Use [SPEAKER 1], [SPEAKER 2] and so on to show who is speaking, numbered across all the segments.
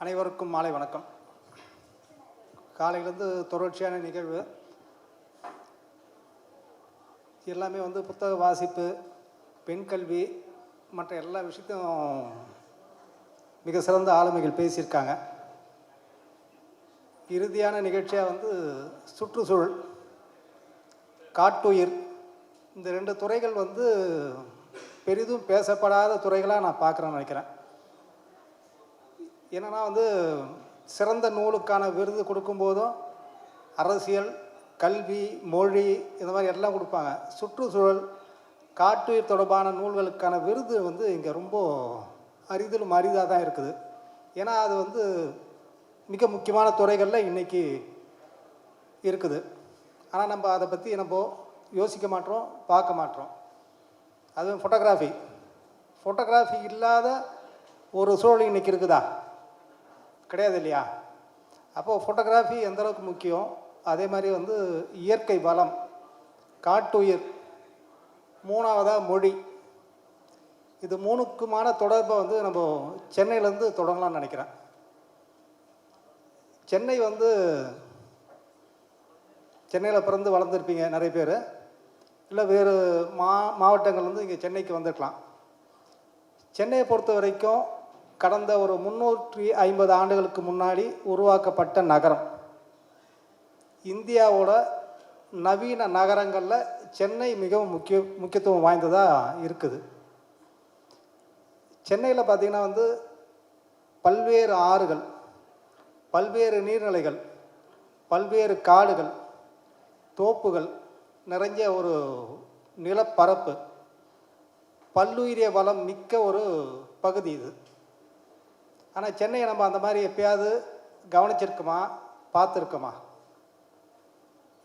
[SPEAKER 1] அனைவருக்கும் மாலை வணக்கம். காலையிலேருந்து தொடர்ச்சியான நிகழ்வு. எல்லாமே வந்து புத்தக வாசிப்பு பெண் கல்வி மற்ற எல்லா விஷயத்தையும் மிக சிறந்த ஆளுமைகள் பேசியிருக்காங்க. இறுதியான நிகழ்ச்சியாக வந்து சுற்றுச்சூழல் காட்டுயிர் இந்த ரெண்டு துறைகள் வந்து பெரிதும் பேசப்படாத துறைகளாக நான் பார்க்குறேன்னு நினைக்கிறேன். என்னென்னா வந்து சிறந்த நூலுக்கான விருது கொடுக்கும்போதும் அரசியல் கல்வி மொழி இந்த மாதிரி எல்லாம் கொடுப்பாங்க. சுற்றுச்சூழல் காட்டுயிர் தொடர்பான நூல்களுக்கான விருது வந்து இங்கே ரொம்ப அரிதிலும் அரிதாக தான் இருக்குது. ஏன்னா அது வந்து மிக முக்கியமான துறைகளில் இன்றைக்கி இருக்குது. ஆனால் நம்ம அதை பற்றி நம்ம யோசிக்க மாட்டோம் பார்க்க மாட்டோம் அதுவும் ஃபோட்டோகிராஃபி ஃபோட்டோகிராஃபி இல்லாத ஒரு சூழல் இன்றைக்கி இருக்குதா? கிடையாது இல்லையா அப்போது ஃபோட்டோகிராஃபி எந்தளவுக்கு முக்கியம்? அதே மாதிரி வந்து இயற்கை வளம் காட்டுயிர் மூணாவதாக மொழி. இது மூணுக்குமான தொடர்பை வந்து நம்ம சென்னையிலேருந்து தொடங்கலாம்னு நினைக்கிறேன். சென்னை வந்து சென்னையில் பிறந்து வளர்ந்துருப்பீங்க நிறைய பேர். இல்லை வேறு மா மாவட்டங்கள்லேருந்து இங்கே சென்னைக்கு வந்திருக்கலாம். சென்னையை பொறுத்த வரைக்கும் கடந்த ஒரு முன்னூற்றி ஐம்பது ஆண்டுகளுக்கு முன்னாடி உருவாக்கப்பட்ட நகரம். இந்தியாவோட நவீன நகரங்களில் சென்னை மிகவும் முக்கிய முக்கியத்துவம் வாய்ந்ததாக இருக்குது. சென்னையில் பார்த்திங்கன்னா வந்து பல்வேறு ஆறுகள் பல்வேறு நீர்நிலைகள் பல்வேறு காடுகள் தோப்புகள் நிறைஞ்ச ஒரு நிலப்பரப்பு பல்லுயிரிய வளம் மிக்க ஒரு பகுதி இது. ஆனால் சென்னையை நம்ம அந்த மாதிரி எப்பயாவது கவனிச்சிருக்குமா? பார்த்துருக்கோமா?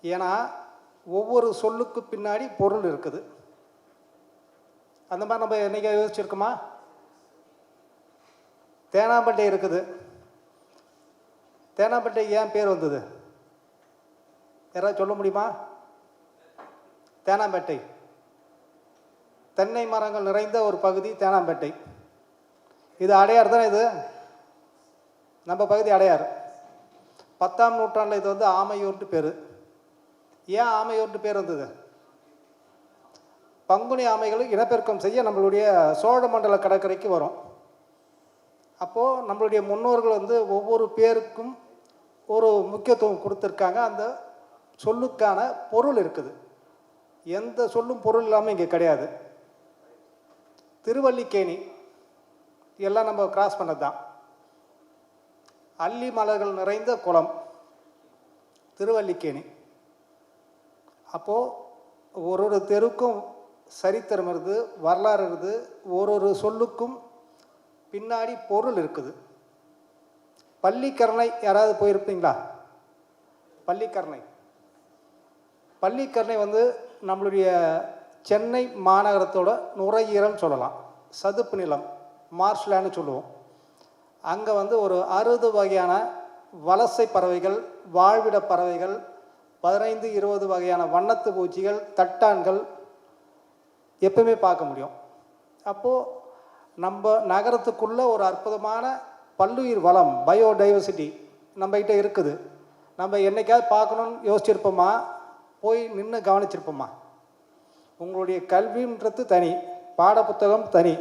[SPEAKER 1] ஏன்னா ஒவ்வொரு சொல்லுக்கு பின்னாடி பொருள் இருக்குது. அந்த மாதிரி நம்ம என்னைக்கா யோசிச்சிருக்கோமா? தேனாம்பட்டை இருக்குது. தேனாம்பட்டை ஏன் பேர் வந்தது? யாராவது சொல்ல முடியுமா? தேனாம்பேட்டை. தென்னை மரங்கள் நிறைந்த ஒரு பகுதி தேனாம்பேட்டை. இது அடையாறு தானே இது? நம்ம பகுதி அடையாறு. பத்தாம் நூற்றாண்டில் இது வந்து ஆமையூர்ட்டு பேர். ஏன் ஆமையூர்ட்டு பேர் வந்தது? பங்குனி ஆமைகள் இனப்பெருக்கம் செய்ய நம்மளுடைய சோழ மண்டல கடற்கரைக்கு வரும். அப்போது நம்மளுடைய முன்னோர்கள் வந்து ஒவ்வொரு பேருக்கும் ஒரு முக்கியத்துவம் கொடுத்துருக்காங்க. அந்த சொல்லுக்கான பொருள் இருக்குது. எந்த சொல்லும் பொருள் இல்லாமல் இங்கே கிடையாது. திருவல்லிக்கேணி எல்லாம் நம்ம கிராஸ் பண்ணது தான் அல்லி மலர்கள் நிறைந்த குளம் திருவல்லிக்கேணி. அப்போது ஒரு ஒரு தெருக்கும் சரித்திரம் இருக்குது வரலாறு இருக்குது ஒரு ஒரு சொல்லுக்கும் பின்னாடி பொருள் இருக்குது. பள்ளிக்கரணை யாராவது போயிருப்பீங்களா? பள்ளிக்கரணை. பள்ளிக்கரணை வந்து நம்மளுடைய சென்னை மாநகரத்தோட நுரையீரல் சொல்லலாம். சதுப்பு நிலம் மார்ஷ்லான்னு சொல்லுவோம். அங்கே வந்து ஒரு அறுபது வகையான வலசை பறவைகள் வாழ்விட பறவைகள் பதினைந்து இருபது வகையான வண்ணத்து பூச்சிகள் தட்டான்கள் எப்பவுமே பார்க்க முடியும். அப்போது நம்ம நகரத்துக்குள்ளே ஒரு அற்புதமான பல்லுயிர் வளம் பயோடைவர்சிட்டி நம்மகிட்ட இருக்குது. நம்ம என்னைக்காவது பார்க்கணுன்னு யோசிச்சிருப்போமா? போய் நின்று கவனிச்சிருப்போமா? உங்களுடைய கல்வின்றது தனி பாடப்புத்தகம் தனி.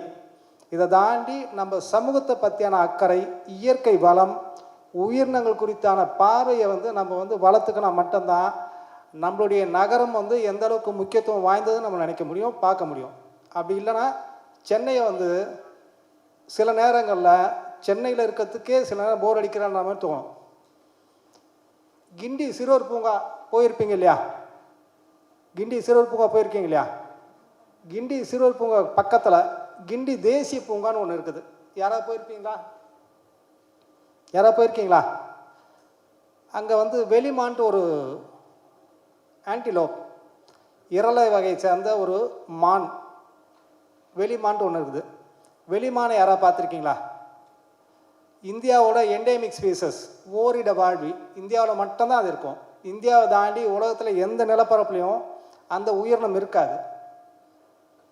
[SPEAKER 1] இதை தாண்டி நம்ம சமூகத்தை பற்றியான அக்கறை இயற்கை வளம் உயிரினங்கள் குறித்தான பார்வையை வந்து நம்ம வந்து வளர்த்துக்கினா மட்டும்தான் நம்மளுடைய நகரம் வந்து எந்த அளவுக்கு முக்கியத்துவம் வாய்ந்ததுன்னு நம்ம நினைக்க முடியும் பார்க்க முடியும். அப்படி இல்லைன்னா சென்னையை வந்து சில நேரங்களில் சென்னையில் இருக்கிறதுக்கே சில நேரம் போர் அடிக்கிறான்ற மாதிரி தோணும். கிண்டி சிறுவர் பூங்கா போயிருப்பீங்க இல்லையா? கிண்டி சிறுவர் பூங்கா போயிருக்கீங்க இல்லையா? கிண்டி சிறுவர் பூங்கா பக்கத்தில் கிண்டி தேசிய பூங்கான்னு ஒன்று இருக்குது. யாராவது போயிருப்பீங்களா யாராவது போயிருக்கீங்களா? அங்கே வந்து வெளிமான்ட்டு ஒரு ஆன்டிலோப் இரலை வகையை சேர்ந்த ஒரு மான் வெளிமான்ட்டு ஒன்று இருக்குது. வெளிமானை யாராவது பார்த்துருக்கீங்களா? இந்தியாவோட என்டேமிக் ஸ்பீசஸ் ஓரிட வாழ்வி. இந்தியாவில் மட்டும்தான் அது இருக்கும். இந்தியாவை தாண்டி உலகத்தில் எந்த நிலப்பரப்புலையும் அந்த உயிரினம் இருக்காது.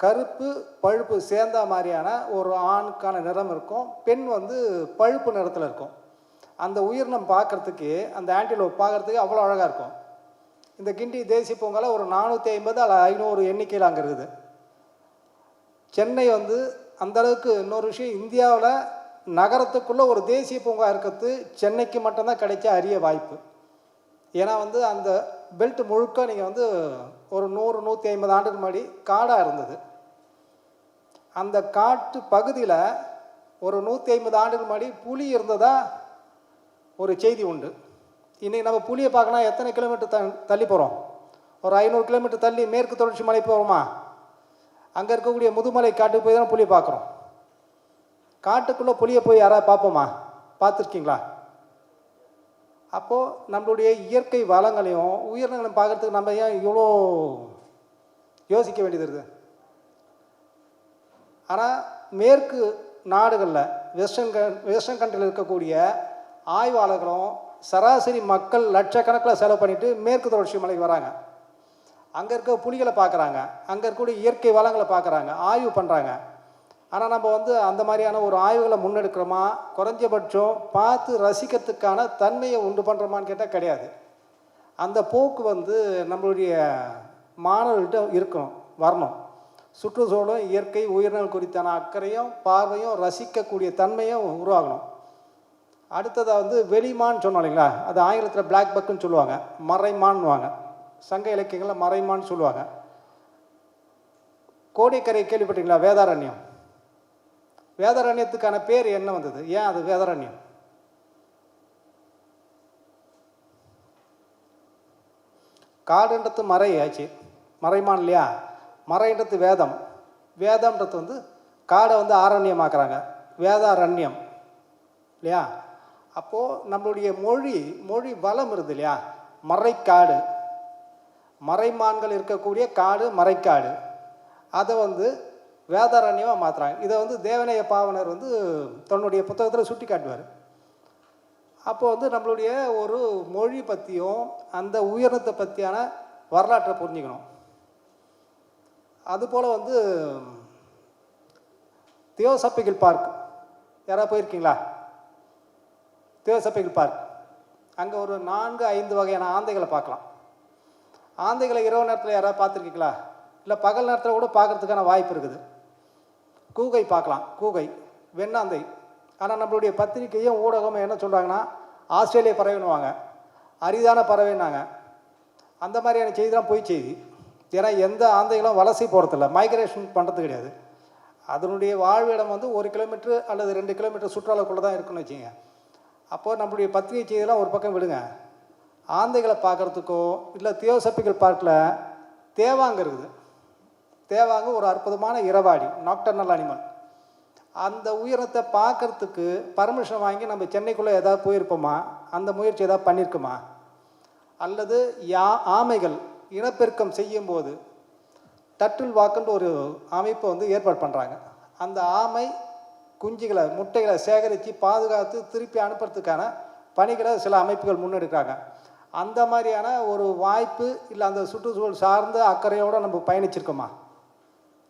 [SPEAKER 1] கருப்பு பழுப்பு சேர்ந்த மாதிரியான ஒரு ஆணுக்கான நிறம் இருக்கும். பெண் வந்து பழுப்பு நிறத்தில் இருக்கும். அந்த உயிரினம் பார்க்குறதுக்கு அந்த ஆன்டிலோப் பார்க்கறதுக்கு அவ்வளோ அழகாக இருக்கும். இந்த கிண்டி தேசிய பூங்காவில் ஒரு நானூற்றி ஐம்பது அல்ல ஐநூறு எண்ணிக்கையில் அங்கே இருக்குது. சென்னை வந்து அந்தளவுக்கு இன்னொரு விஷயம் இந்தியாவில் நகரத்துக்குள்ளே ஒரு தேசிய பூங்கா இருக்கிறது சென்னைக்கு மட்டும்தான் கிடைச்ச அரிய வாய்ப்பு. ஏன்னா வந்து அந்த பெல்ட் முழுக்க நீங்கள் வந்து ஒரு நூறு நூற்றி ஐம்பது ஆண்டுக்கு முன்னாடி காடாக இருந்தது. அந்த காட்டு பகுதியில் ஒரு நூற்றி ஐம்பது ஆண்டுகள் முன்னாடி புலி இருந்ததா ஒரு செய்தி உண்டு. இன்றைக்கி நம்ம புலியை பார்க்கணும் எத்தனை கிலோமீட்டர் த தள்ளி போகிறோம் ஒரு ஐநூறு கிலோமீட்டர் தள்ளி மேற்கு தொடர்ச்சி மலை போகிறோமா அங்கே இருக்கக்கூடிய முதுமலை காட்டுக்கு போய் தான் புளியை பார்க்குறோம். காட்டுக்குள்ளே புலியை போய் யாராவது பார்ப்போமா? பார்த்துருக்கீங்களா? அப்போது நம்மளுடைய இயற்கை வளங்களையும் உயிரினங்களையும் பார்க்குறதுக்கு நம்ம ஏன் இவ்வளோ யோசிக்க வேண்டியது இருக்குது ஆனால் மேற்கு நாடுகளில் வெஸ்டர்ன் க வெஸ்டர்ன் கண்ட்ரியில் இருக்கக்கூடிய ஆய்வாளர்களும் சராசரி மக்கள் லட்சக்கணக்கில் செலவு பண்ணிவிட்டு மேற்கு தொடர்ச்சி மலைக்கு வராங்க. அங்கே இருக்க புலிகளை பார்க்குறாங்க அங்கே இருக்கக்கூடிய இயற்கை வளங்களை பார்க்குறாங்க ஆய்வு பண்ணுறாங்க ஆனால் நம்ம வந்து அந்த மாதிரியான ஒரு ஆய்வுகளை முன்னெடுக்கிறோமா? குறைஞ்சபட்சம் பார்த்து ரசிக்கிறதுக்கான தன்மையை உண்டு பண்ணுறோமான்னு கேட்டால் கிடையாது. அந்த போக்கு வந்து நம்மளுடைய மாணவர்கள்ட்ட இருக்கணும் வரணும். சுற்றுச்சூழலும் இயற்கை உயிரினங்கள் குறித்தான அக்கறையும் பார்வையும் ரசிக்கக்கூடிய தன்மையும் உருவாகணும். அடுத்ததாக வந்து வெளிமான்னு சொன்னோம் இல்லைங்களா? அது ஆங்கிலத்தில் பிளாக் பக்குன்னு சொல்லுவாங்க. மறைமான்னுவாங்க. சங்க இலக்கியங்களில் மறைமான்னு சொல்லுவாங்க. கோடிக்கரை கேள்விப்பட்டீங்களா? வேதாரண்யம். வேதாரண்யத்துக்கான பேர் என்ன வந்தது? ஏன் அது வேதாரண்யம்? காடுன்றது மறை ஆச்சு மறைமான் இல்லையா? மறைன்றது வேதம். வேதம்ன்றது வந்து காடை வந்து ஆரண்யமாக்குறாங்க. வேதாரண்யம். இல்லையா? அப்போது நம்மளுடைய மொழி மொழி வளம் இருக்குது இல்லையா? மறைக்காடு. மறைமான்கள் இருக்கக்கூடிய காடு மறைக்காடு. அதை வந்து வேதாரண்யமாக மாற்றுறாங்க இதை வந்து தேவனைய பாவனர் வந்து தன்னுடைய புத்தகத்தில் சுட்டி காட்டுவார் அப்போது வந்து நம்மளுடைய ஒரு மொழி பற்றியும் அந்த உயிரினத்தை பற்றியான வரலாற்றை புரிஞ்சுக்கணும். அதுபோல் வந்து தியோசப்பிக்கல் பார்க் யாராவது போயிருக்கீங்களா? தியோசப்பிக்கல் பார்க் அங்கே ஒரு நான்கு ஐந்து வகையான ஆந்தைகளை பார்க்கலாம். ஆந்தைகளை இரவு நேரத்தில் யாராவது பார்த்துருக்கீங்களா? இல்லை பகல் நேரத்தில் கூட பார்க்கறதுக்கான வாய்ப்பு இருக்குது. கூகை பார்க்கலாம். கூகை வெண்ணாந்தை. ஆனால் நம்மளுடைய பத்திரிக்கையும் ஊடகமும் என்ன சொல்கிறாங்கன்னா ஆஸ்திரேலிய பறவைன்னுவாங்க. அரிதான பறவைன்னாங்க. அந்த மாதிரியான செய்தி தான் பொய் செய்தி. ஏன்னா எந்த ஆந்தைகளும் வலசை போகிறதில்ல மைக்ரேஷன் பண்ணுறது கிடையாது. அதனுடைய வாழ்விடம் வந்து ஒரு கிலோமீட்டர் அல்லது ரெண்டு கிலோமீட்டர் சுற்றுலாக்குள்ளே தான் இருக்குன்னு வச்சுங்க அப்போது நம்மளுடைய பத்திரிகை செய்தியெல்லாம் ஒரு பக்கம் விடுங்க. ஆந்தைகளை பார்க்குறதுக்கோ இல்லை தியோசப்பிக்கல் பார்க்கில் தேவாங்க இருக்குது. தேவாங்க ஒரு அற்புதமான இரவாடி நாக்டர்னல் அனிமல் அந்த உயரத்தை பார்க்குறதுக்கு பர்மிஷன் வாங்கி நம்ம சென்னைக்குள்ளே ஏதாவது போயிருப்போமா? அந்த முயற்சி ஏதாவது பண்ணியிருக்குமா அல்லது யா ஆமைகள் இனப்பெருக்கம் செய்யும்போது டட்டில் வாக்குன்ற ஒரு அமைப்பை வந்து ஏற்பாடு பண்ணுறாங்க அந்த ஆமை குஞ்சுகளை முட்டைகளை சேகரித்து பாதுகாத்து திருப்பி அனுப்புறதுக்கான பணிகளை சில அமைப்புகள் முன்னெடுக்கிறாங்க. அந்த மாதிரியான ஒரு வாய்ப்பு இல்லை அந்த சுற்றுச்சூழல் சார்ந்த அக்கறையோடு நம்ம பயணிச்சிருக்கோமா?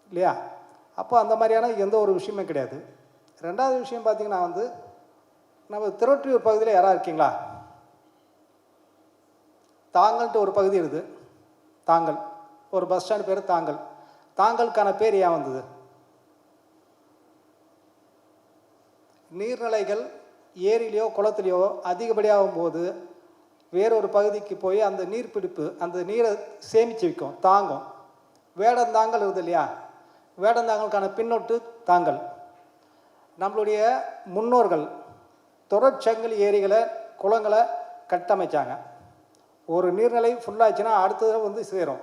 [SPEAKER 1] இல்லையா? அப்போ அந்த மாதிரியான எந்த ஒரு விஷயமே கிடையாது. ரெண்டாவது விஷயம் பார்த்திங்கன்னா வந்து நம்ம திருவற்றியூர் பகுதியில் யாராவது இருக்கீங்களா? தாங்கள்ட்டு ஒரு பகுதி இருக்குது. தாங்கள். ஒரு பஸ் ஸ்டாண்ட் பேர் தாங்கல் தாங்கலுக்கான பேர் ஏன் வந்தது? நீர்நிலைகள் ஏரியிலையோ குளத்துலையோ அதிகப்படியாகும் போது வேறொரு பகுதிக்கு போய் அந்த நீர்பிடிப்பு அந்த நீரை சேமித்து வைக்கும் தாங்கும். வேடந்தாங்கல் இருக்குது இல்லையா? வேடந்தாங்கலுக்கான பின்னொட்டு தாங்கள் நம்மளுடைய முன்னோர்கள் தொடர்ச்சங்கிலி ஏரிகளை குளங்களை கட்டமைச்சாங்க. ஒரு நீர்நிலை ஃபுல்லாச்சுன்னா அடுத்தது வந்து சேரும்.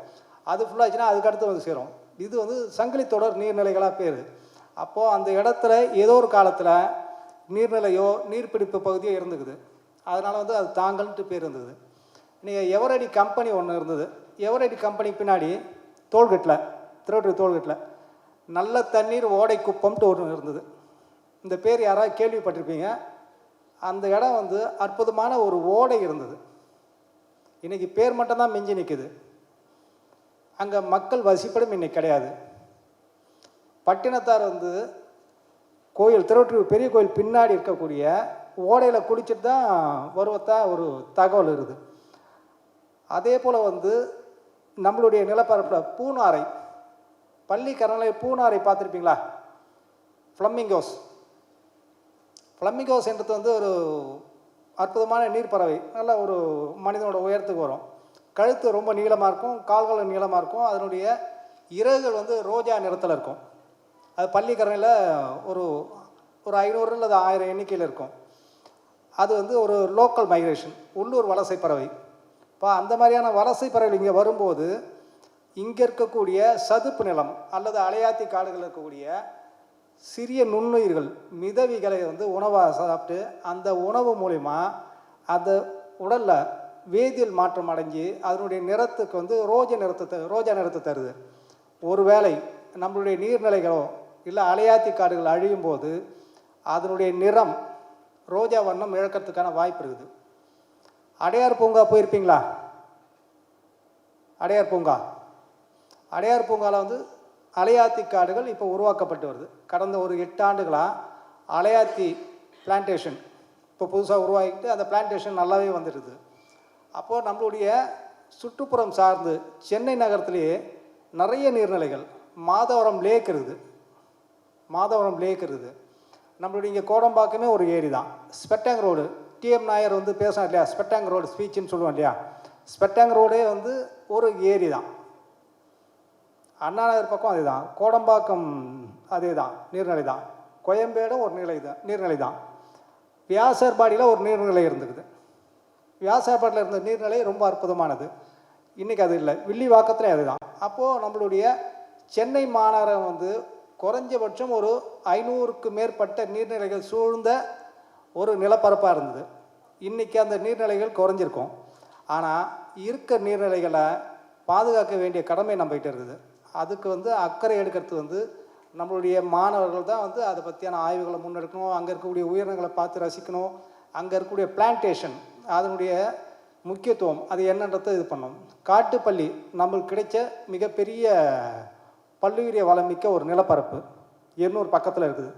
[SPEAKER 1] அது ஃபுல்லாச்சுன்னா அதுக்கு அடுத்து வந்து சேரும். இது வந்து சங்கிலி தொடர் நீர்நிலைகளாக பேர். அப்போது அந்த இடத்துல ஏதோ ஒரு காலத்தில் நீர்நிலையோ நீர்பிடிப்பு பகுதியோ இருந்துக்குது. அதனால் வந்து அது தாங்கல்ன்ட்டு பேர் இருந்தது. நீங்கள் எவரடி கம்பெனி ஒன்று இருந்தது. எவரடி கம்பெனி பின்னாடி தோள்கட்டில் திருவள்ளூர் தோள்கட்டில் நல்ல தண்ணீர் ஓடை குப்பம்ட்டு ஒன்று இருந்தது. இந்த பேர் யாராவது கேள்விப்பட்டிருப்பீங்க? அந்த இடம் வந்து அற்புதமான ஒரு ஓடை இருந்தது. இன்றைக்கி பேர் மட்டும்தான் மிஞ்சி நிற்குது அங்கே மக்கள் வசிப்படும் இன்னைக்கு கிடையாது. பட்டினத்தார் வந்து கோயில் திருவற்றூர் பெரிய கோயில் பின்னாடி இருக்கக்கூடிய ஓடையில் குளிச்சுட்டு தான் வருவத்தா ஒரு தகவல் இருக்குது அதே போல் வந்து நம்மளுடைய நிலப்பரப்பில் பூனாரை பள்ளிக்கரணை பூனாரை பார்த்துருப்பீங்களா? ஃப்ளம்மிங்கோஸ் ஃப்ளம்மிங்கோஸ் என்றது வந்து ஒரு அற்புதமான நீர் பறவை நல்ல ஒரு மனிதனோட உயரத்துக்கு வரும். கழுத்து ரொம்ப நீளமாக இருக்கும். கால்கள் நீளமாக இருக்கும். அதனுடைய இறகுகள் வந்து ரோஜா நிறத்தில் இருக்கும். அது பள்ளிக்கரணையில் ஒரு ஒரு ஐநூறு அல்லது ஆயிரம் எண்ணிக்கையில் இருக்கும். அது வந்து ஒரு லோக்கல் மைக்ரேஷன் உள்ளூர் வலசை பறவை. இப்போ அந்த மாதிரியான வலசை பறவைகள் இங்கே வரும்போது இங்கே இருக்கக்கூடிய சதுப்பு நிலம் அல்லது அலையாத்தி காடுகள் இருக்கக்கூடிய சிறிய நுண்ணுயிர்கள் மிதவிகளை வந்து உணவாக சாப்பிட்டு அந்த உணவு மூலிமா அந்த உடலில் வேதியியல் மாற்றம் அடைஞ்சு அதனுடைய நிறத்துக்கு வந்து ரோஜ நிறத்தை த- ரோஜா நிறத்தை தருது. ஒருவேளை நம்மளுடைய நீர்நிலைகளோ இல்லை அலையாத்தி காடுகள் அழியும் போது அதனுடைய நிறம் ரோஜா வண்ணம் இழக்கிறதுக்கான வாய்ப்பு இருக்குது. அடையார் பூங்கா போயிருப்பீங்களா? அடையார் பூங்கா? அடையார் பூங்காவில் வந்து அலையாத்தி காடுகள் இப்போ உருவாக்கப்பட்டு வருது. கடந்த ஒரு எட்டு ஆண்டுகளாக அலையாத்தி பிளான்டேஷன் இப்போ புதுசாக உருவாக்கிட்டு அந்த பிளான்டேஷன் நல்லாவே வந்துடுது. அப்போது நம்மளுடைய சுற்றுப்புறம் சார்ந்து சென்னை நகரத்திலேயே நிறைய நீர்நிலைகள் மாதவரம் லேக் இருக்குது. மாதவரம் லேக் இருக்குது. நம்மளுடைய இங்கே கோடம்பாக்கமே ஒரு ஏரி தான். ஸ்பெட்டாங் ரோடு. டிஎம் நாயர் வந்து பேசினா இல்லையா? ஸ்பெட்டாங் ரோடு ஸ்பீச்சுன்னு சொல்லுவோம் இல்லையா? ஸ்பெட்டாங் ரோடே வந்து ஒரு ஏரி தான். அண்ணாநகர் பக்கம் அதே தான் கோடம்பாக்கம் அதே தான் நீர்நிலை தான் கோயம்பேடும் ஒரு நிலை தான் நீர்நிலை தான் வியாசர்பாடியில் ஒரு நீர்நிலை இருந்துக்குது. வியாசர்பாடியில் இருந்த நீர்நிலை ரொம்ப அற்புதமானது. இன்றைக்கி அது இல்லை. வில்லிவாக்கத்துலேயும் அதுதான். அப்போது நம்மளுடைய சென்னை மாநகரம் வந்து குறைஞ்சபட்சம் ஒரு ஐநூறுக்கு மேற்பட்ட நீர்நிலைகள் சூழ்ந்த ஒரு நிலப்பரப்பாக இருந்தது. இன்றைக்கி அந்த நீர்நிலைகள் குறைஞ்சிருக்கும். ஆனால் இருக்க நீர்நிலைகளை பாதுகாக்க வேண்டிய கடமை நம்மகிட்ட இருக்குது. அதுக்கு வந்து அக்கறை எடுக்கிறது வந்து நம்மளுடைய மாணவர்கள் தான் வந்து அதை பற்றியான ஆய்வுகளை முன்னெடுக்கணும். அங்கே இருக்கக்கூடிய உயிரினங்களை பார்த்து ரசிக்கணும். அங்கே இருக்கக்கூடிய பிளான்டேஷன் அதனுடைய முக்கியத்துவம் அது என்னன்றதை இது பண்ணும். காட்டுப்பள்ளி நம்மளுக்கு கிடைச்ச மிகப்பெரிய பல்லுயிரிய வளமிக்க ஒரு நிலப்பரப்பு எண்ணூர் பக்கத்தில் இருக்குது.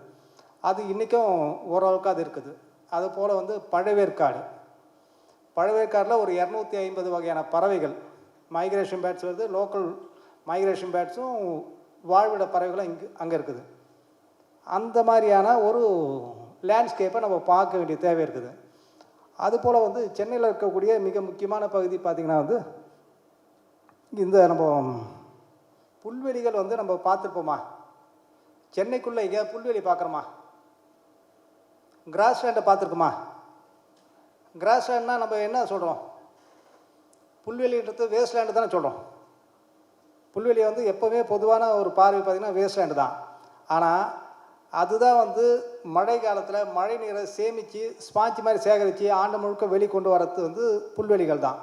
[SPEAKER 1] அது இன்றைக்கும் ஓரளவுக்கு அது இருக்குது. அது போல் வந்து பழவேற்காடு. பழவேற்காடில் ஒரு இரநூத்தி ஐம்பது வகையான பறவைகள் மைக்ரேஷன் பேர்ட்ஸ் வருது லோக்கல் மைக்ரேஷன் பேர்ட்ஸும் வாழ்விட பறவைகளும் இங்கே அங்கே இருக்குது. அந்த மாதிரியான ஒரு லேண்ட்ஸ்கேப்பை நம்ம பார்க்க வேண்டிய தேவை இருக்குது. அதுபோல் வந்து சென்னையில் இருக்கக்கூடிய மிக முக்கியமான பகுதி பார்த்திங்கன்னா வந்து இந்த நம்ம புல்வெளிகள் வந்து நம்ம பார்த்துருப்போமா? சென்னைக்குள்ளே எங்கேயாவது புல்வெளி பார்க்குறோமா? கிராஸ் லேண்டை பார்த்துருக்குமா? கிராஸ் லேண்ட்னால் நம்ம என்ன சொல்கிறோம் புல்வெளின்றது வேஸ்ட் லேண்டு தானே சொல்கிறோம் புல்வெளி வந்து எப்போவுமே பொதுவான ஒரு பார்வை பார்த்திங்கன்னா வேஸ்ட் தான். ஆனால் அதுதான் வந்து மழை காலத்தில் மழை நீரை சேமித்து ஸ்பாஞ்ச் மாதிரி சேகரித்து ஆண்டு முழுக்க வெளி கொண்டு வரது வந்து புல்வெளிகள் தான்.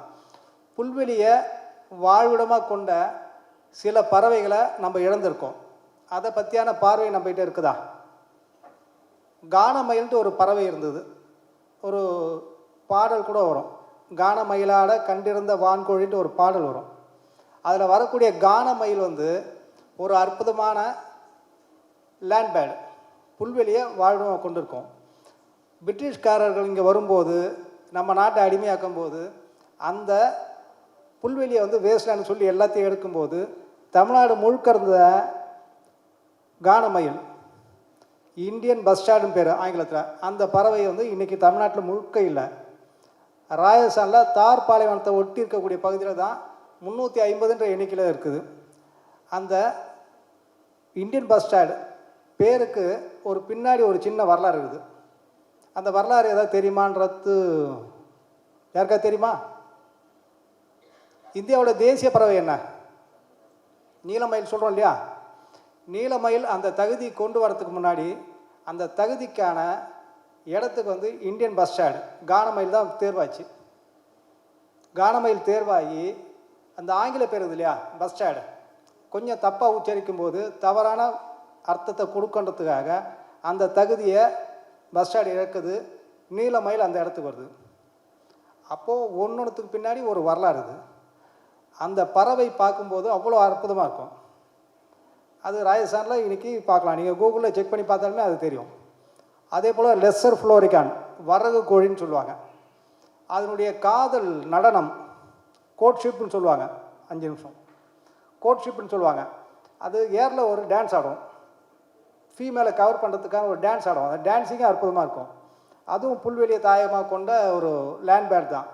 [SPEAKER 1] புல்வெளியை வாழ்விடமாக கொண்ட சில பறவைகளை நம்ம இழந்திருக்கோம். அதை பற்றியான பார்வை நம்மகிட்ட இருக்குதா? கானமயில்ட்டு ஒரு பறவை இருந்தது. ஒரு பாடல் கூட வரும். கானமயிலாட கண்டிருந்த வான்கோழின்ட்டு ஒரு பாடல் வரும். அதில் வரக்கூடிய கான மயில் வந்து ஒரு அற்புதமான லேண்ட் பேடு புல்வெளியை வாழ்விடமாக கொண்டிருக்கோம். பிரிட்டிஷ்காரர்கள் இங்கே வரும்போது நம்ம நாட்டை அடிமையாக்கும் போது அந்த புல்வெளியை வந்து வேஸ்ட்லேண்ட் சொல்லி எல்லாத்தையும் எடுக்கும்போது தமிழ்நாடு முழுக்க இருந்த கானமயில் இந்தியன் பஸ் ஸ்டாண்டும் பேர் ஆங்கிலத்தில். அந்த பறவை வந்து இன்றைக்கி தமிழ்நாட்டில் முழுக்க இல்லை. ராஜஸ்தானில் தார் பாலைவனத்தை ஒட்டி இருக்கக்கூடிய பகுதியில் தான் முந்நூற்றி ஐம்பதுன்ற எண்ணிக்கையில் இருக்குது. அந்த இந்தியன் பஸ் ஸ்டாண்டு பேருக்கு ஒரு பின்னாடி ஒரு சின்ன வரலாறு இருக்குது. அந்த வரலாறு ஏதாவது தெரியுமான்றது யாருக்கா தெரியுமா? இந்தியாவோட தேசிய பறவை என்ன? நீலமயில் சொல்கிறோம் இல்லையா? நீலமயில் அந்த தகுதி கொண்டு வரதுக்கு முன்னாடி அந்த தகுதிக்கான இடத்துக்கு வந்து இந்தியன் பஸ் ஸ்டாண்டு கானமயில் தான் தேர்வாச்சு. கானமயில் தேர்வாகி அந்த ஆங்கில பேர் இருக்குது இல்லையா? பஸ் கொஞ்சம் தப்பாக உச்சரிக்கும் போது தவறான அர்த்தத்தை கொடுக்கன்றதுக்காக அந்த தகுதியை பஸ் ஸ்டாண்டு இழக்குது நீலமயில் அந்த இடத்துக்கு வருது. அப்போது ஒன்றொன்றுத்துக்கு பின்னாடி ஒரு வரலாறு இது. அந்த பறவை பார்க்கும்போது அவ்வளோ அற்புதமாக இருக்கும். அது ராஜஸ்தானில் இன்றைக்கி பார்க்கலாம். நீங்கள் கூகுளில் செக் பண்ணி பார்த்தாலுமே அது தெரியும். அதே போல் லெஸ்ஸர் ஃப்ளோரிகான் வரகு கோழின்னு சொல்லுவாங்க. அதனுடைய காதல் நடனம் கோட்ஷிப்னு சொல்லுவாங்க. அஞ்சு நிமிஷம். கோட்ஷிப்னு சொல்லுவாங்க. அது ஏரில் ஒரு டான்ஸ் ஆடும். ஃபீமேலை கவர் பண்ணுறதுக்காக ஒரு டான்ஸ் ஆடும். அந்த டான்ஸிங்கும் அற்புதமாக இருக்கும். அதுவும் புல்வெளியை தாயமாக கொண்ட ஒரு லேண்ட் பேட் தான்.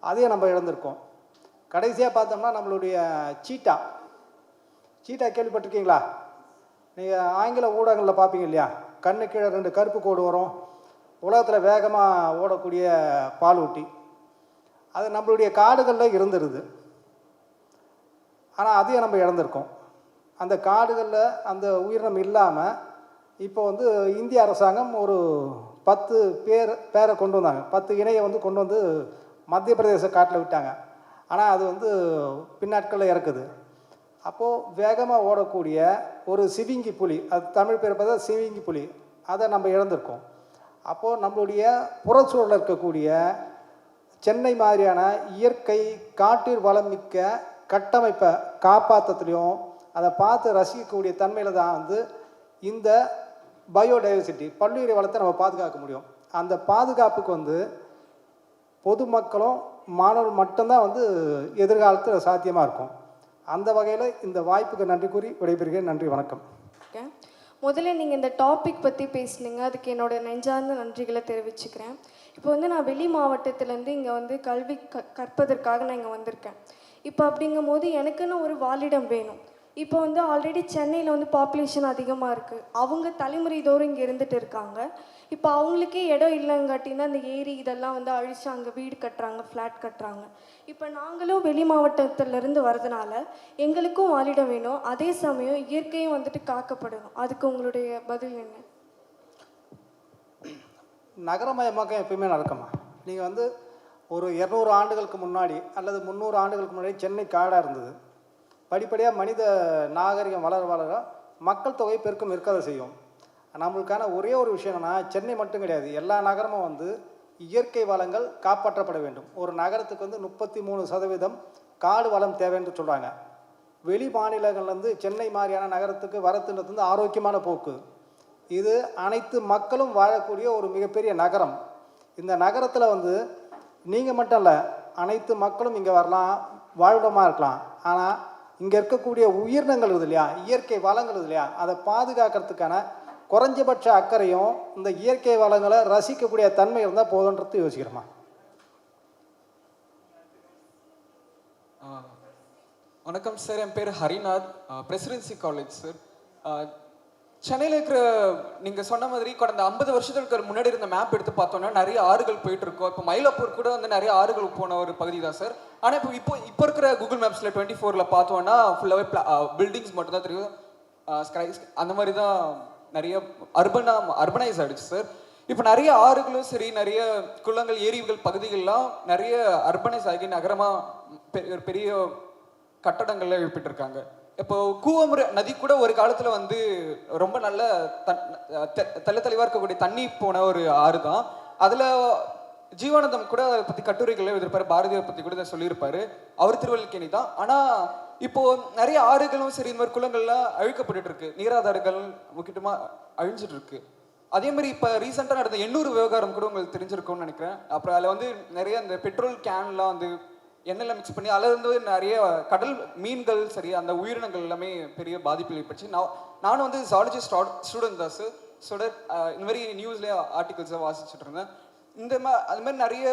[SPEAKER 1] அதையும் நம்ம இழந்திருக்கோம். கடைசியாக பார்த்தோம்னா நம்மளுடைய சீட்டா. சீட்டா கேள்விப்பட்டிருக்கீங்களா? நீங்கள் ஆங்கில ஊடகங்களில் பார்ப்பீங்க இல்லையா? கண்ணு கீழே ரெண்டு கருப்பு கோடு வரும். உலகத்தில் வேகமாக ஓடக்கூடிய பாலூட்டி. அது நம்மளுடைய காடுகளில் இருந்துருது. ஆனால் அதையும் நம்ம இழந்திருக்கோம். அந்த காடுகளில் அந்த உயிரினம் இல்லாமல் இப்போ வந்து இந்திய அரசாங்கம் ஒரு பத்து பேர் பேரை கொண்டு வந்தாங்க. பத்து இணையை வந்து கொண்டு வந்து மத்திய பிரதேச காட்டில் விட்டாங்க. ஆனால் அது வந்து பின்னாட்களில் இறக்குது. அப்போது வேகமாக ஓடக்கூடிய ஒரு சிவிங்கி புலி அது தமிழ் பேர் பார்த்தா சிவிங்கி புலி அதை நம்ம இழந்திருக்கோம். அப்போது நம்மளுடைய புறச்சூழலில் இருக்கக்கூடிய சென்னை மாதிரியான இயற்கை காட்டில் வளம் மிக்க கட்டமைப்பை காப்பாற்றத்துலையும் அதை பார்த்து ரசிக்கக்கூடிய தன்மையில் தான் வந்து இந்த பயோடைவர்சிட்டி பல்லுயிரி வளத்தை நம்ம பாதுகாக்க முடியும். அந்த பாதுகாப்புக்கு வந்து பொதுமக்களும் மாணவர்கள் மட்டும்தான் வந்து எதிர்காலத்தில் சாத்தியமாக இருக்கும். அந்த வகையில் இந்த வாய்ப்புக்கு நன்றி கூறி விடைபெறுகிறேன். நன்றி வணக்கம்.
[SPEAKER 2] முதல்ல நீங்கள் இந்த டாபிக் பற்றி பேசுனீங்க. அதுக்கு என்னோடய நெஞ்சார்ந்த நன்றிகளை தெரிவிச்சுக்கிறேன். இப்போ வந்து நான் வெளி மாவட்டத்திலேருந்து இங்கே வந்து கல்வி க கற்பதற்காக நான் இங்கே வந்திருக்கேன். இப்போ அப்படிங்கும் போது எனக்குன்னு ஒரு வாழிடம் வேணும். இப்போ வந்து ஆல்ரெடி சென்னையில் வந்து பாப்புலேஷன் அதிகமாக இருக்குது அவங்க தலைமுறை தோறும் இங்கே இருந்துகிட்டு இருக்காங்க. இப்போ அவங்களுக்கே இடம் இல்லைங்காட்டினா அந்த ஏரி இதெல்லாம் வந்து அழிச்சு அங்கே வீடு கட்டுறாங்க ஃப்ளாட் கட்டுறாங்க. இப்போ நாங்களும் வெளி மாவட்டத்திலேருந்து வரதுனால எங்களுக்கும் வாழிடம் வேணும். அதே சமயம் இயற்கையும் வந்துட்டு காக்கப்படணும். அதுக்கு உங்களுடைய பதில் என்ன?
[SPEAKER 1] நகரமயமாக்கம் எப்பயுமே நடக்குமா நீங்கள் வந்து ஒரு இரநூறு ஆண்டுகளுக்கு முன்னாடி அல்லது முந்நூறு ஆண்டுகளுக்கு முன்னாடி சென்னை காடாக இருந்தது. படிப்படியாக மனித நாகரிகம் வளர வளர மக்கள் தொகை பெருக்கம் இருக்கதை செய்யும். நம்மளுக்கான ஒரே ஒரு விஷயம் என்னன்னா சென்னை மட்டும் கிடையாது. எல்லா நகரமும் வந்து இயற்கை வளங்கள் காப்பாற்றப்பட வேண்டும். ஒரு நகரத்துக்கு வந்து முப்பத்தி மூணு சதவீதம் காடு வளம் தேவைன்னு சொல்கிறாங்க வெளி மாநிலங்கள்லேருந்து சென்னை மாதிரியான நகரத்துக்கு வரத்துன்றது வந்து ஆரோக்கியமான போக்கு. இது அனைத்து மக்களும் வாழக்கூடிய ஒரு மிகப்பெரிய நகரம். இந்த நகரத்தில் வந்து நீங்கள் மட்டும் இல்லை அனைத்து மக்களும் இங்கே வரலாம் வாழ்விடமாக இருக்கலாம். ஆனால் இங்கே இருக்கக்கூடிய உயிரினங்கள் இருக்குது இல்லையா? இயற்கை வளங்கள் இருக்குது இல்லையா? அதை பாதுகாக்கிறதுக்கான குறைஞ்சபட்ச அக்கறையும் இந்த இயற்கை வளங்களை ரசிக்கக்கூடிய தன்மை இருந்தால் போதுன்றது யோசிக்கிறோமா
[SPEAKER 3] வணக்கம் சார். என் பேர் ஹரிநாத். Presidency college sir. சென்னையில் இருக்கிற நீங்கள் சொன்ன மாதிரி கடந்த ஐம்பது வருஷத்துக்கு முன்னாடி இருந்த மேப் எடுத்து பார்த்தோன்னா நிறைய ஆறுகள் போயிட்டு இருக்கோம் இப்போ மயிலாப்பூர் கூட வந்து நிறைய ஆறுகள் போன ஒரு பகுதி தான் சார். ஆனால் இப்போ இப்போ இப்போ இருக்கிற கூகுள் மேப்ஸில் டுவெண்ட்டி ஃபோரில் பார்த்தோன்னா ஃபுல்லாகவே பில்டிங்ஸ் மட்டும் தான் தெரியும். ஸ்கை அந்த மாதிரி தான் நிறைய அர்பனா அர்பனைஸ் ஆயிடுச்சு சார் இப்போ நிறைய ஆறுகளும் சரி நிறைய குளங்கள் ஏரிகள் பகுதிகள்லாம் நிறைய அர்பனைஸ் ஆகி நகரமாக பெரிய கட்டடங்கள்ல எழுப்பிட்டு இருக்காங்க இப்போ கூவமுறை நதி கூட ஒரு காலத்துல வந்து ரொம்ப நல்ல தன் தெ- தெள்ள இருக்கக்கூடிய தண்ணி போன ஒரு ஆறு தான் அதுல ஜீவானந்தம் கூட அதை பற்றி கட்டுரைகள் எழுதியிருப்பார் பாரதியார் பற்றி கூட இதை சொல்லியிருப்பாரு. அவர் திருவள்ளிக்கேணி தான். ஆனால் இப்போ நிறைய ஆறுகளும் சரி இந்த மாதிரி குளங்கள்லாம் அழிக்கப்பட்டு இருக்கு நீராதாரங்கள் முக்கியமாக அழிஞ்சிட்டு இருக்கு அதே மாதிரி இப்போ ரீசெண்டாக நடந்த எண்ணூறு விவகாரம் கூட உங்களுக்கு தெரிஞ்சிருக்கும்னு நினைக்கிறேன். அப்புறம் அதில் வந்து நிறைய இந்த பெட்ரோல் கேன்லாம் வந்து எண்ணெயில் மிக்ஸ் பண்ணி அதில் இருந்து நிறைய கடல் மீன்கள் சரி அந்த உயிரினங்கள் எல்லாமே பெரிய பாதிப்பில் ஏற்பட்டுச்சு. நான் நானும் வந்து ஜாலஜி ஸ்டூடெண்ட் தான் சார் ஸ்டூடெண்ட் இந்த மாதிரி நியூஸ்லேயே ஆர்டிகல்ஸை வாசிச்சுட்டு இருந்தேன். இந்த மாதிரி அது மாதிரி நிறைய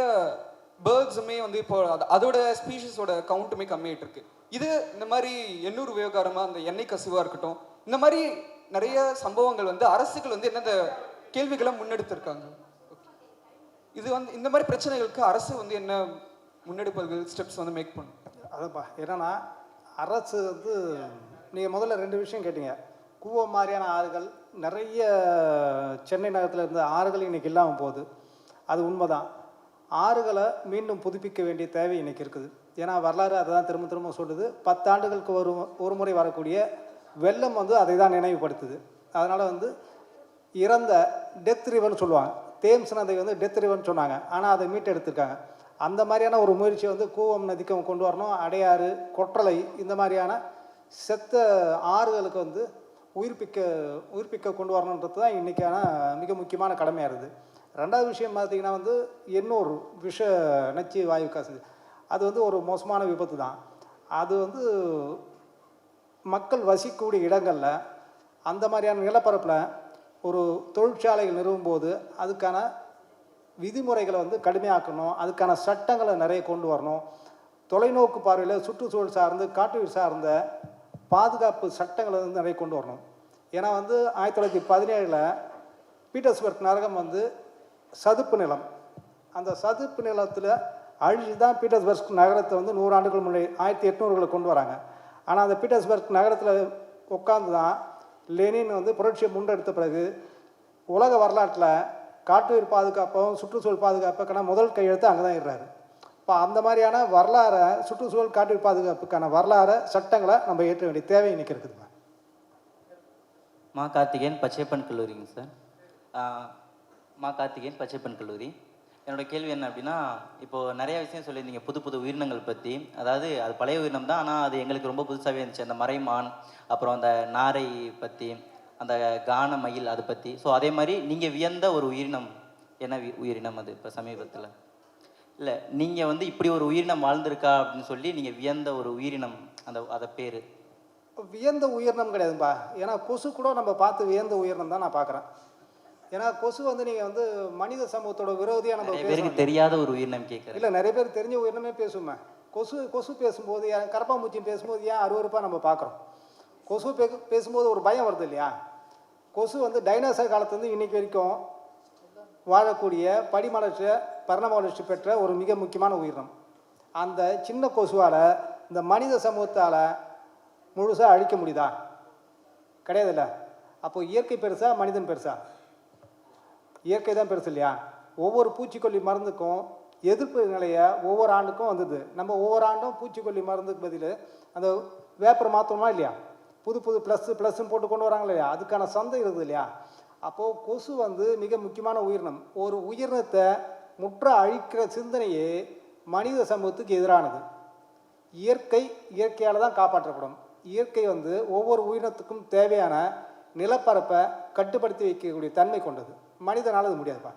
[SPEAKER 3] பேர்ட்ஸுமே வந்து இப்போ அதோட ஸ்பீஷஸோட கவுண்ட்டுமே கம்மியாயிட்டு இருக்கு இது இந்த மாதிரி எண்ணூறு விவகாரமாக அந்த எண்ணெய் கசிவாக இருக்கட்டும் இந்த மாதிரி நிறைய சம்பவங்கள் வந்து அரசுகள் வந்து என்னென்ன கேள்விகளை முன்னெடுத்திருக்காங்க? இது வந்து இந்த மாதிரி பிரச்சனைகளுக்கு அரசு வந்து என்ன முன்னெடுப்புகள் ஸ்டெப்ஸ் வந்து மேக் பண்ணும்
[SPEAKER 1] அதுப்பா என்னன்னா அரசு வந்து நீங்கள் முதல்ல ரெண்டு விஷயம் கேட்டீங்க. கூவம் மாதிரியான ஆறுகள் நிறைய சென்னை நகரத்தில் இருந்த ஆறுகள் இன்னைக்கு இல்லாமல் போகுது. அது உண்மைதான். ஆறுகளை மீண்டும் புதுப்பிக்க வேண்டிய தேவை இன்னைக்கு இருக்குது. ஏன்னா வரலாறு அதை தான் திரும்ப திரும்ப சொல்லுது. பத்தாண்டுகளுக்கு ஒரு ஒரு முறை வரக்கூடிய வெள்ளம் வந்து அதை தான் நினைவுபடுத்துது. அதனால் வந்து இறந்த டெத் ரிவர்னு சொல்லுவாங்க. தேம்ஸ் நதி வந்து டெத் ரிவர்னு சொன்னாங்க. ஆனால் அதை மீட்டெடுத்திருக்காங்க. அந்த மாதிரியான ஒரு முயற்சியை வந்து கூவம் நதிக்கு கொண்டு வரணும். அடையாறு கொற்றலை இந்த மாதிரியான செத்த ஆறுகளுக்கு வந்து உயிர்ப்பிக்க உயிர்ப்பிக்க கொண்டு வரணுன்றது தான் இன்றைக்கான மிக முக்கியமான கடமையாக இருக்குது. ரெண்டாவது விஷயம் பார்த்தீங்கன்னா வந்து இன்னொரு விஷ நச்சு வாயு காசு. அது வந்து ஒரு மோசமான விபத்து தான். அது வந்து மக்கள் வசிக்கக்கூடிய இடங்களில் அந்த மாதிரியான நிலப்பரப்பில் ஒரு தொழிற்சாலைகள் நிறுவும் போது அதுக்கான விதிமுறைகளை வந்து கடுமையாக்கணும். அதுக்கான சட்டங்களை நிறைய கொண்டு வரணும். தொலைநோக்கு பார்வையில் சுற்றுச்சூழல் சார்ந்து காட்டு சார்ந்த பாதுகாப்பு சட்டங்களை வந்து நிறைய கொண்டு வரணும். ஏன்னா வந்து ஆயிரத்தி தொள்ளாயிரத்தி பதினேழில் பீட்டர்ஸ்பர்க் நரகம் வந்து சதுப்பு நிலம். அந்த சதுப்பு நிலத்தில் அழிஞ்சு தான் பீட்டர்ஸ்பர்க் நகரத்தை வந்து நூறு ஆண்டுகள் முன்னாடி ஆயிரத்தி எட்நூறுகளை கொண்டு வராங்க. ஆனால் அந்த பீட்டர்ஸ்பர்க் நகரத்தில் உட்காந்து தான் லெனின் வந்து புரட்சியை முன்னெடுத்த பிறகு உலக வரலாற்றில் காட்டுயிர் பாதுகாப்பும் சுற்றுச்சூழல் பாதுகாப்புக்கான முதல் கையெழுத்து அங்கே தான் இருக்கிறாரு இப்போ அந்த மாதிரியான வரலாறை சுற்றுச்சூழல் காட்டுயிர் பாதுகாப்புக்கான வரலாறு சட்டங்களை நம்ம ஏற்ற வேண்டிய தேவை இன்றைக்கி இருக்குதுங்க.
[SPEAKER 4] மா கார்த்திகேயன் பச்சைப்பன் கல்லூரிங்க சார். மா கார்த்திகேயன் பச்சைப்பன் கல்லூரி. என்னோட கேள்வி என்ன அப்படின்னா இப்போது நிறைய விஷயம் சொல்லியிருந்தீங்க புது புது உயிரினங்கள் பற்றி அதாவது அது பழைய உயிரினம் தான் ஆனால் அது எங்களுக்கு ரொம்ப புதுசாகவே இருந்துச்சு. அந்த மறைமான் அப்புறம் அந்த நாரை பற்றி அந்த கான மயில் அதை பற்றி ஸோ அதே மாதிரி நீங்கள் வியந்த ஒரு உயிரினம் என்ன உயிரினம் அது இப்போ சமீபத்தில்? இல்லை நீங்கள் வந்து இப்படி ஒரு உயிரினம் வாழ்ந்திருக்கா அப்படின்னு சொல்லி நீங்கள் வியந்த ஒரு உயிரினம் அந்த அதை பேர்.
[SPEAKER 1] வியந்த உயிரினம் கிடையாதுப்பா. ஏன்னா கொசு கூட நம்ம பார்த்து வியந்த உயிரினம் தான் நான் பார்க்குறேன். ஏன்னா கொசு வந்து நீங்கள் வந்து மனித சமூகத்தோட விரோதியாக நம்ம
[SPEAKER 4] பேருக்கு தெரியாத ஒரு உயிரினம் கேட்குறேன்
[SPEAKER 1] இல்லை நிறைய பேர் தெரிஞ்ச உயிரினமே பேசுமே கொசு கொசு பேசும்போது ஏன் கரப்பாம்பூச்சியும் பேசும்போது ஏன் அருவருப்பாக நம்ம பார்க்குறோம்? கொசு பே பேசும்போது ஒரு பயம் வருது இல்லையா? கொசு வந்து டைனோசர் காலத்துலேருந்து இன்னைக்கு வரைக்கும் வாழக்கூடிய படிமலர்ச்சி பரண வளர்ச்சி பெற்ற ஒரு மிக முக்கியமான உயிரினம். அந்த சின்ன கொசுவால் இந்த மனித சமூகத்தால் முழுசாக அழிக்க முடியுதா? கிடையாதுல்ல? அப்போ இயற்கை பெருசா மனிதன் பெருசா? இயற்கை தான் பெருசு இல்லையா? ஒவ்வொரு பூச்சிக்கொல்லி மருந்துக்கும் எதிர்ப்பு நிலையை ஒவ்வொரு ஆண்டுக்கும் வந்தது. நம்ம ஒவ்வொரு ஆண்டும் பூச்சிக்கொல்லி மருந்துக்கு பதில் அந்த வேப்பர் மாற்றணுமா இல்லையா? புது புது ப்ளஸ் ப்ளஸ்ன்னு போட்டு கொண்டு வராங்க இல்லையா? அதுக்கான சந்தை இருக்குது இல்லையா? அப்போது கொசு வந்து மிக முக்கியமான உயிரினம். ஒரு உயிரினத்தை முற்ற அழிக்கிற சிந்தனையே மனித சமூகத்துக்கு எதிரானது. இயற்கை இயற்கையால் தான் காப்பாற்றப்படும். இயற்கை வந்து ஒவ்வொரு உயிரினத்துக்கும் தேவையான நிலப்பரப்பை கட்டுப்படுத்தி வைக்கக்கூடிய தன்மை கொண்டது. மனிதனால் அது முடியாதுப்பா.